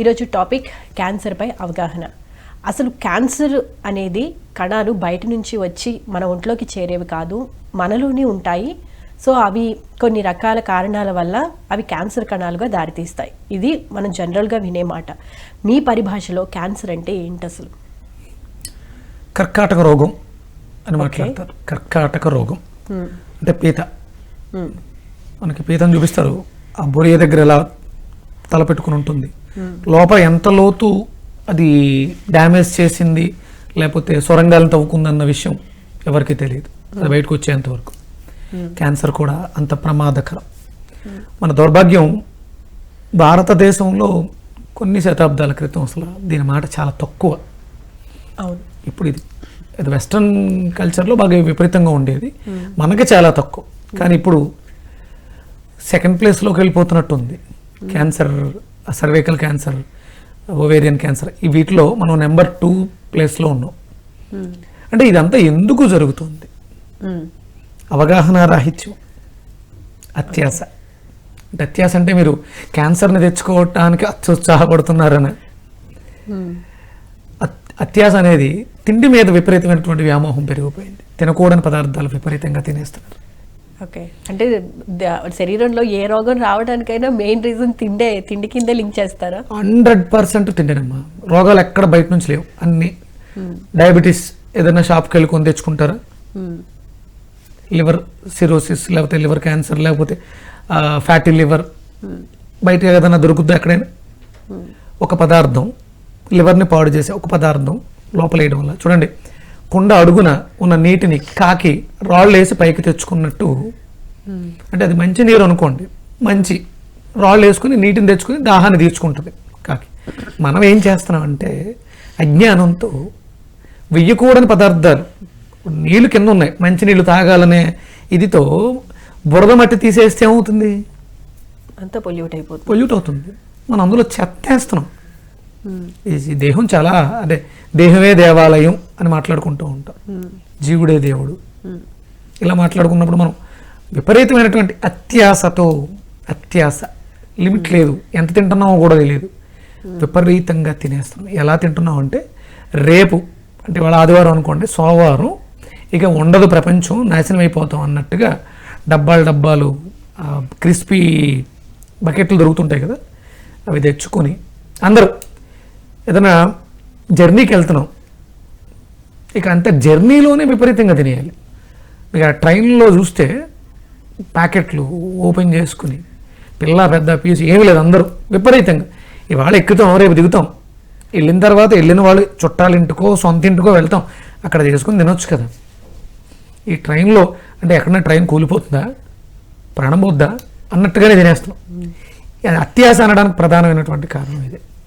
ఈరోజు టాపిక్ క్యాన్సర్పై అవగాహన. అసలు క్యాన్సర్ అనేది కణాలు బయట నుంచి వచ్చి మన ఒంట్లోకి చేరేవి కాదు మనలోనే ఉంటాయి. సో అవి కొన్ని రకాల కారణాల వల్ల అవి క్యాన్సర్ కణాలుగా దారితీస్తాయి. ఇది మనం జనరల్గా వినే మాట. మీ పరిభాషలో క్యాన్సర్ అంటే ఏంటి అసలు? కర్కాటక రోగం అని మాట్లాడతారు. కర్కాటక రోగం. అంటే పీత. మనకి పీతను చూపిస్తారు. ఆ బొరియ దగ్గర ఎలా తల పెట్టుకుని ఉంటుంది లోపల ఎంత లోతు అది డ్యామేజ్ చేసింది లేకపోతే సొరంగాలను తవ్వుకుందన్న విషయం ఎవరికి తెలియదు. అది బయటకు వచ్చేంత వరకు. క్యాన్సర్ కూడా అంత ప్రమాదకరం. మన దౌర్భాగ్యం భారతదేశంలో కొన్ని శతాబ్దాల క్రితం అసలు దీని మాట చాలా తక్కువ. అవును. ఇప్పుడు ఇది ఇది వెస్ట్రన్ కల్చర్లో బాగా విపరీతంగా ఉండేది. మనకి చాలా తక్కువ. కానీ ఇప్పుడు సెకండ్ ప్లేస్లోకి వెళ్ళిపోతున్నట్టు ఉంది cancer cervical cancer ovarian cancer ఈ వీటిలో మనం నెంబర్ టూ ప్లేస్లో ఉన్నాం. అంటే ఇదంతా ఎందుకు జరుగుతుంది? అవగాహన రాహిత్యం అత్యాస. అంటే అత్యాస అంటే మీరు క్యాన్సర్ని తెచ్చుకోవటానికి అత్యుత్సాహపడుతున్నారని. అత్- అత్యాస అనేది తిండి మీద విపరీతమైనటువంటి వ్యామోహం పెరిగిపోయింది. తినకూడని పదార్థాలు విపరీతంగా తినేస్తున్నారు. ఓకే. అంటే శరీరంలో ఏ రోగం రావడానికైనా మెయిన్ రీజన్ తిండే తిండి కిందే లింక్ చేస్తారా? హండ్రెడ్ పర్సెంట్ తింటేనమ్మా రోగాలు ఎక్కడ బయట నుంచి లేవు. అన్ని. డయాబెటీస్ ఏదైనా షాప్కి వెళ్ళి కొని తెచ్చుకుంటారా? మ్మ్. లివర్ సిరోసిస్ లేకపోతే లివర్ క్యాన్సర్ లేకపోతే ఫ్యాటీ లివర్. బయట ఏదైనా దొరుకుద్దా ఎక్కడైనా? ఒక పదార్థం. లివర్ని పాడు చేసే ఒక పదార్థం లోపల వేయడం వల్ల. చూడండి. కుండ అడుగున ఉన్న నీటిని కాకి రాళ్ళు వేసి పైకి తెచ్చుకున్నట్టు. అంటే అది మంచి నీరు అనుకోండి. మంచి రాళ్ళు వేసుకుని నీటిని తెచ్చుకుని దాహాన్ని తీర్చుకుంటుంది కాకి. మనం ఏం చేస్తున్నాం అంటే అజ్ఞానంతో వెయ్యకూడని పదార్థాలు నీళ్ళు కింద ఉన్నాయి. మంచి నీళ్ళు తాగాలనే ఇదితో బురద మట్టి తీసేస్తే ఏమవుతుంది? అంతా పొల్యూట్ అయిపోతుంది. పొల్యూట్ అవుతుంది. మనం అందులో చెత్త వేస్తున్నాం. ఈ దేహం చాలా అదే దేహమే దేవాలయం అని మాట్లాడుకుంటూ ఉంటాం. జీవుడే దేవుడు. ఇలా మాట్లాడుకున్నప్పుడు మనం విపరీతమైనటువంటి అత్యాసతో అత్యాస లిమిట్ లేదు. ఎంత తింటున్నామో కూడా తెలియదు. విపరీతంగా తినేస్తున్నాం. ఎలా తింటున్నాం అంటే రేపు అంటే వాళ్ళ ఆదివారం అనుకోండి సోమవారం ఇక ఉండదు ప్రపంచం నాశనం అయిపోతాం అన్నట్టుగా డబ్బాలు డబ్బాలు క్రిస్పీ బకెట్లు దొరుకుతుంటాయి కదా అవి తెచ్చుకొని అందరూ ఏదైనా జర్నీకి వెళ్తున్నాం. ఇక అంత జర్నీలోనే విపరీతంగా తినేయాలి. ఇక ట్రైన్లో చూస్తే ప్యాకెట్లు ఓపెన్ చేసుకుని పిల్ల పెద్ద పీసు ఏమీ లేదు అందరూ. విపరీతంగా. ఇవాళ ఎక్కుతాం రేపు దిగుతాం. వెళ్ళిన తర్వాత వెళ్ళిన వాళ్ళు చుట్టాల ఇంటికో సొంత ఇంటికో వెళ్తాం. అక్కడ చేసుకుని తినొచ్చు కదా. ఈ ట్రైన్లో అంటే ఎక్కడైనా ట్రైన్ కూలిపోతుందా? ప్రాణం పోద్దా? అన్నట్టుగానే తినేస్తాం. అత్యాస అనడానికి ప్రధానమైనటువంటి కారణం ఇది.